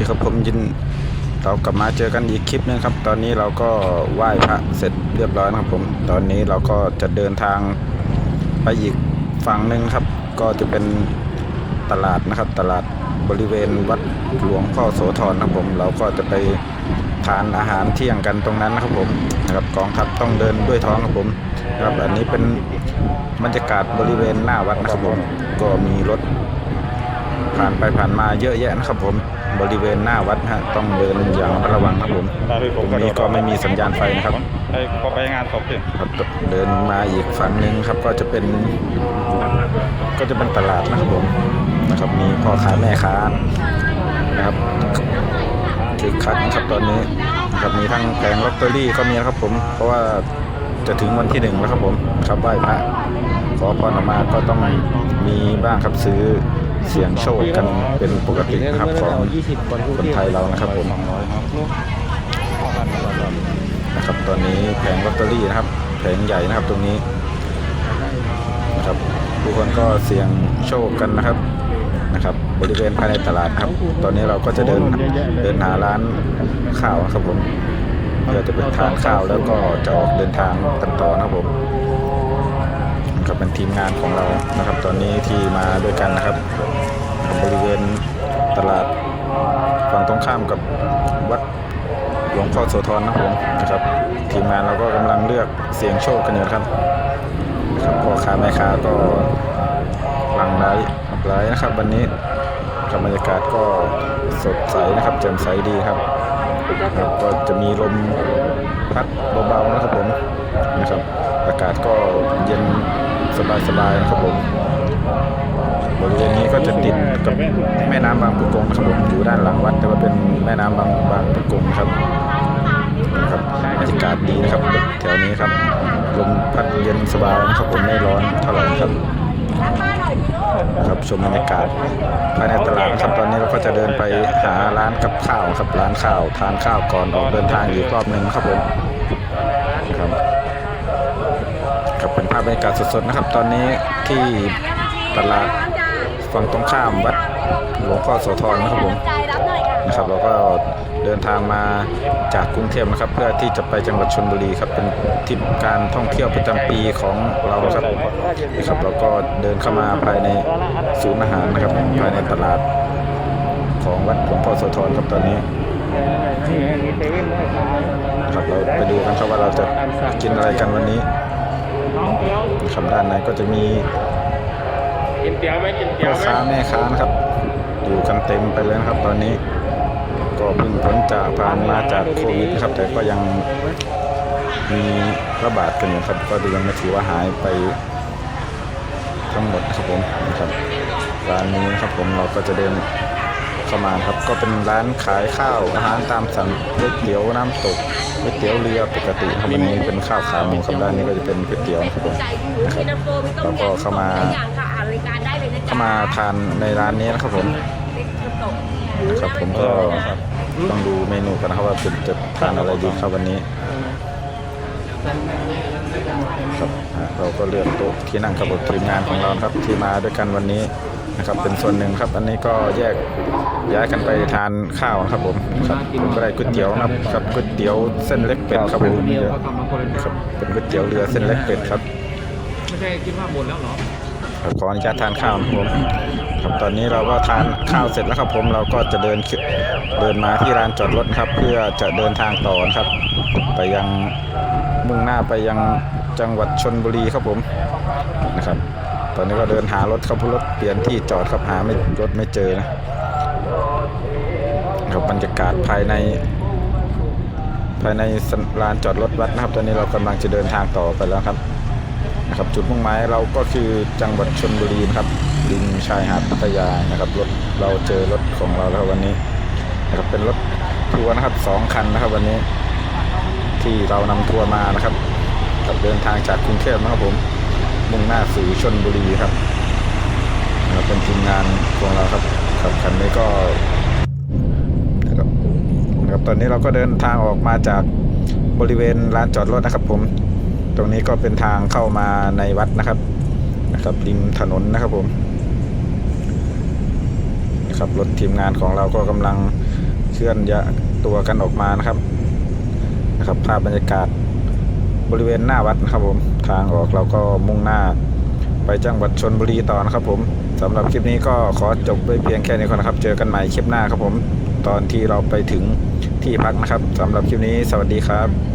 ดีครับผมยินเรากลับมาเจอกันอีกคลิปนึงครับ ตอนนี้เราก็ไหว้พระเสร็จเรียบร้อยนะครับผม ตอนนี้เราก็จะเดินทางไปอีกฝั่งหนึ่งครับ ก็จะเป็นตลาดนะครับ ตลาดบริเวณวัดหลวงพ่อโสธรนะครับผม เราก็จะไปทานอาหารเที่ยงกันตรงนั้นนะครับผมนะครับกองทัพต้องเดินด้วยท้องครับผมนะครับอันนี้เป็นบรรยากาศบริเวณหน้าวัดนะครับผมก็มีรถ ผ่านไปผ่านมาเยอะแยะนะครับผมบริเวณหน้าวัดฮะต้องเดินอย่างระมัดระวังครับผมตรงนี้ก็ไม่มีสัญญาณไฟนะครับไปก็ไปงานศพสิครับเดินมาอีกฝั่งหนึ่งครับก็จะเป็น ก็จะเป็นตลาดนะครับผมนะครับมีพ่อค้าแม่ค้านะครับคือคักนะครับตอนนี้นะครับมีทั้งแผงลอตเตอรี่ก็มีนะครับผมเพราะว่าจะถึงวันที่หนึ่งแล้วครับผมครับไหว้พระ ขอพรออกมาก็ต้องมีบ้างครับซื้อเสียงโชคกันเป็นปกตินะครับของคนไทยเรานะครับผมสองร้อยครับนะครับตอนนี้แผงลอตเตอรี่นะครับ แผงใหญ่นะครับตรงนี้นะครับผู้คนก็เสี่ยงโชคกันนะครับนะครับ บริเวณภายในตลาดครับ ตอนนี้เราก็จะเดินเดินหาร้านข้าวครับผมเพื่อจะไปทานข้าวแล้วก็จะออกเดินทางกันต่อนะครับผมนะครับ เป็นทีมงานของเรานะครับ ตอนนี้ที่มาด้วยกันนะครับ บริเวณตลาดฝั่งตรงข้ามกับวัดหลวงพ่อโสธรนะครับผมนะครับ ทีมงานเราก็กำลังเลือกเสียงโชคกันอยู่นะครับครับพ่อค้าแม่ค้าก็หลังไหลหลังไหลนะครับ วันนี้ครับบรรยากาศก็สดใสนะครับแจ่มใสดีครับ ก็จะมีลมพัดเบาๆนะครับผมนะครับอากาศก็เย็นสบายๆนะครับผมบริเวณนี้ก็จะติดกับแม่น้ำบางประกงนะครับผมอยู่ด้านหลังวัดแต่ว่าเป็นแม่น้ำบางบางประกงครับนะครับบรรยากาศดีนะครับแถวนี้ครับลมพัดเย็นสบายนะครับผมไม่ร้อนเท่าไหร่ครับน ครับชมบรรยากาศภายในตลาดครับตอนนี้เราก็จะเดินไปหาร้านกับข้าวครับร้านข้าวทานข้าวก่อนออกเดินทางอีกรอบหนึ่งครับผมครับครับเป็นภาพบรรยากาศสดๆนะครับ ตอนนี้ที่ตลาดฝั่งตรงข้ามวัดหลวงพ่อโสธรนะครับผมใจรับห นะครับเราก็เดินทางมาจากกรุงเทพนะครับ เพื่อที่จะไปจังหวัดชลบุรีครับเป็นทริปการท่องเที่ยวประจำปีของเราครับนะครับเราก็เดินเข้ามาภายในศูนย์อาหารนะครับภายในตลาดของวัดหลวงพ่อโสธรครับตอนนี้ครับเราไปดูกันครับว่าเราจะกินอะไรกันวันนี้ครับด้านในก็จะมีกินเตี๋ยวไหมกินเตี๋ยพ่อค้าแม่ค้านะครับอยู่กันเต็มไปเลยนะครับตอนนี้ ก็เพิ่งพ้นจากผ่านมาจากโควิดนะครับแต่ก็ยังมีระบาดกันอยู่ครับ ก็ยังไม่ถือว่าหายไปทั้งหมดนะครับผมนะครับร้านนี้นะครับผมเราก็จะเดินเข้ามาครับ ก็เป็นร้านขายข้าวอาหารตามสั่งก๋วยเตี๋ยวน้ำตกก๋วยเตี๋ยวเรือปกติครับวันนี้เป็นข้าวขาหมูครับร้านนี้ก็จะเป็นก๋วยเตี๋ยวครับผมน้ำโฟมีต้มแล้วก็เข้ามาเข้ามาทานในร้านนี้นะครับผม น้ำตกนะครับผมก็ต้องดูเมนูกันนะครับว่าเป็นจะทานอะไรดีครับวันนี้ครับอะเราก็เลือกโต๊ะที่นั่งกับทีมงานของเรานะครับที่มาด้วยกันวันนี้นะครับ เป็นส่วนหนึ่งครับ อันนี้ก็แยกย้ายกันไปทานข้าวนะครับผมครับผมก็ได้ก๋วยเตี๋ยวนะครับครับก๋วยเตี๋ยวเส้นเล็กเป็ดครับผมครับเป็นก๋วยเตี๋ยวเรือเส้นเล็กเป็ดครับไม่ใช่คิดว่าหมดแล้วเหรอครับ ขออนุญาตทานข้าวนะครับผมครับตอนนี้เราก็ทานข้าวเสร็จแล้วครับผมเราก็จะเดินเดินมาที่ร้านจอดรถครับ เพื่อจะเดินทางต่อครับ ไปยังมุ่งหน้าไปยังจังหวัดชนบุรีครับผมนะครับ ตอนนี้ก็เดินหารถครับรถเปลี่ยนที่จอดครับหาไม่รถไม่เจอนะครับบรรยากาศภายใน ภายในลานจอดรถวัดนะครับ ตอนนี้เรากำลังจะเดินทางต่อไปแล้วครับ ครับจุดมุ่งหมายเราก็คือจังหวัดชนบุรีนะครับริมชายหาดพัทยานะครับรถเราเจอรถของเราแล้ววันนี้นะครับเป็นรถทัวร์นะครับสองคันนะครับวันนี้ ที่เรานำทัวร์มานะครับกับเดินทางจากกรุงเทพนะครับผมมุ่งหน้าสู่ชนบุรีครับนะครับเป็นทีมงานของเราครับครับคันนี้ก็นะครับนะครับตอนนี้เราก็เดินทางออกมาจากบริเวณลานจอดรถนะครับผม รงนี้ก็เป็นทางเข้ามาในวัดนะครับนะครับริมถนนนะครับผมนะครับรถทีมงานของเราก็กำลังเคลื่อนย้ายตัวกันออกมานะครับนะครับภาพบรรยากาศบริเวณหน้าวัดนะครับผมทางออกเราก็มุ่งหน้าไปจังหวัดชนบุรีต่อนะครับผมสำหรับคลิปนี้ก็ขอจบไว้เพียงแค่นี้ก่อนนะครับ เจอกันใหม่คลิปหน้าครับผม ตอนที่เราไปถึงที่พักนะครับสำหรับคลิปนี้สวัสดีครับ